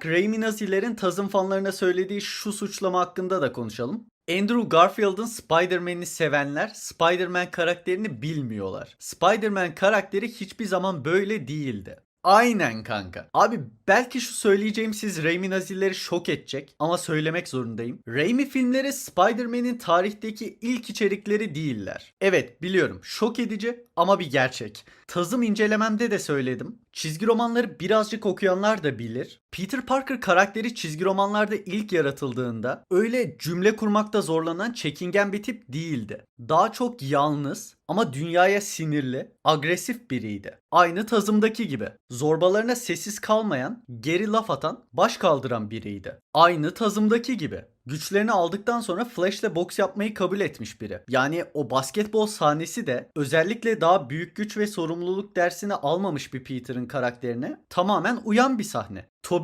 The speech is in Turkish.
olarak Raimi Nazilerin Taz'ın fanlarına söylediği şu suçlama hakkında da konuşalım. Andrew Garfield'ın Spider-Man'i sevenler Spider-Man karakterini bilmiyorlar. Spider-Man karakteri hiçbir zaman böyle değildi. Aynen kanka. Abi belki şu söyleyeceğim siz Raimi Nazileri şok edecek ama söylemek zorundayım. Raimi filmleri Spider-Man'in tarihteki ilk içerikleri değiller. Evet biliyorum şok edici ama bir gerçek. Tazım incelememde de söyledim. Çizgi romanları birazcık okuyanlar da bilir. Peter Parker karakteri çizgi romanlarda ilk yaratıldığında öyle cümle kurmakta zorlanan çekingen bir tip değildi. Daha çok yalnız ama dünyaya sinirli, agresif biriydi. Aynı tazımdaki gibi. Zorbalarına sessiz kalmayan, geri laf atan, baş kaldıran biriydi. Aynı tazımdaki gibi. Güçlerini aldıktan sonra Flash'le boks yapmayı kabul etmiş biri. Yani o basketbol sahnesi de özellikle daha büyük güç ve sorumluluk dersini almamış bir Peter'ın karakterine tamamen uyan bir sahne. Tobey